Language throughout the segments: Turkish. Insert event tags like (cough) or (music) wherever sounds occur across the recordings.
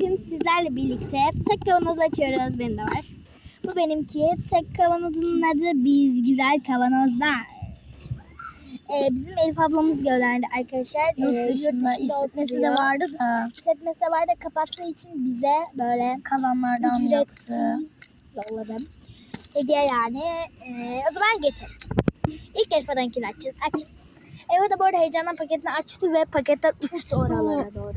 bugün sizlerle birlikte tek kavanoz açıyoruz. Benim de var. Bu benimki. Tek kavanozun adı Biz Güzel Kavanozlar. Ee, bizim Elif ablamız gönderdi arkadaşlar. Ee, Yurt dışında işletmesi de vardı da İşletmesi de vardı. Kapattığı için bize böyle kalanlardan ücretsiz yaptı. yolladım. Hediye yani. Ee, o zaman geçelim. İlk Elifa'dankini açacağız. Aç. Elif de bu arada heyecandan paketini açtı ve paketler uçtu, Uçtu. oralara doğru.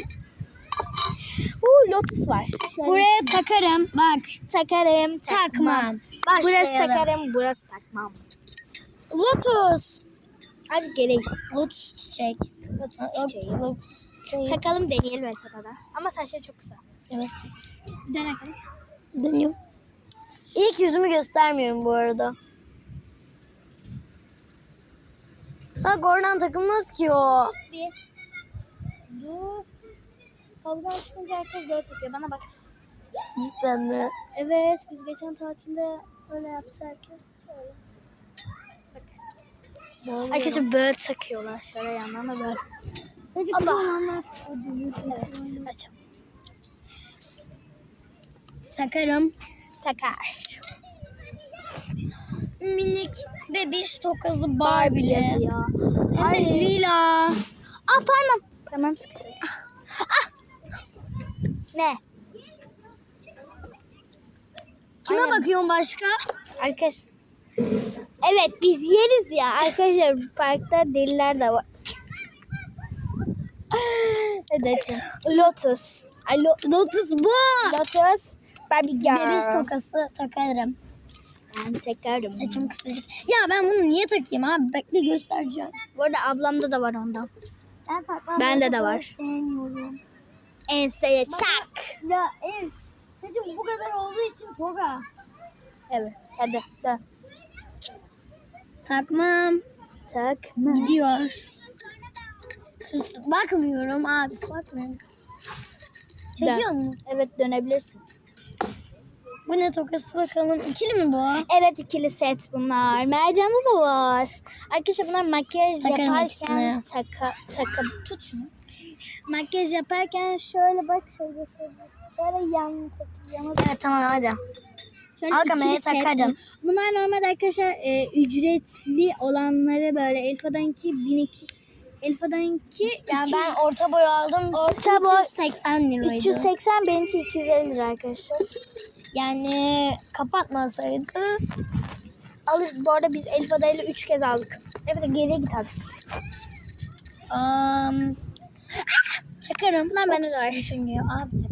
Uuu Lotus var. Şöyle Buraya takarım. Bak takarım, takmam. takmam. Burası Başlayalım. takarım, burası takmam. Lotus. Hadi gerek. Lotus çiçek. Lotus çiçeği. Lotus çiçeği. Takalım deneyelim Elifa'da da. Ama saçları çok kısa. Evet. Dön bakalım. Dönüyor. İlk yüzümü göstermiyorum bu arada. Sak oradan takılmaz ki o. Bir. Dur. Havuzdan çıkınca herkes böyle takıyor. Bana bak. Cidden mi? Evet, biz geçen tatilde öyle yaptı herkes. Şöyle. Bak. Arkadaşlar böyle takıyorlar. Şöyle yandan da böyle. Ama. Evet, açalım. Takarım. Takar. Minik bebiş tokası Barbie Barbie'li. yazıyor. Hem de lila. Aa parmağım. Parmağım sıkışıyor. Ah. Ne? Kime Aynen. bakıyorsun başka? Arkadaş. Evet biz yeriz ya. Arkadaşlar parkta deliler de var. (laughs) evet. Lotus. Ay, lo- Lotus bu. Lotus. Barbie girl. Bebiş tokası takarım. Ben takarım. Saçım kısacık. Ya ben bunu niye takayım abi? Bekle göstereceğim. Bu arada ablamda da var ondan. Ben takmam. Bende de var. Sevmiyorum. Enseye çak. Ya ev. Saçım bu kadar olduğu için toga. Evet. Hadi dön. Takmam. Takma. Gidiyor. Sus. Bakmıyorum abi. Bakmıyorum. Çekiyor mu? Evet dönebilirsin. Bu ne tokası bakalım. İkili mi bu? Evet ikili set bunlar. Mercan'da da var. Arkadaşlar bunlar makyaj Takarım yaparken ikisini. taka, taka, tut şunu. Makyaj yaparken şöyle bak şöyle göstereyim. Şöyle yan yana Evet tamam hadi. Şöyle Al ikili kamerayı set takarım. bu- Bunlar normalde arkadaşlar e, ücretli olanları böyle Elfa'danki 1200 Elfa'danki Ya 200 ben orta boy aldım. Orta boy 380 liraydı. 380 benimki 250 lira arkadaşlar. Yani kapatmasaydı. Alırız. Bu arada biz Elfa'da ile 3 kez aldık. Evet geriye git artık. Um, takarım. Bunlar bende de. Düşünüyor. Abi.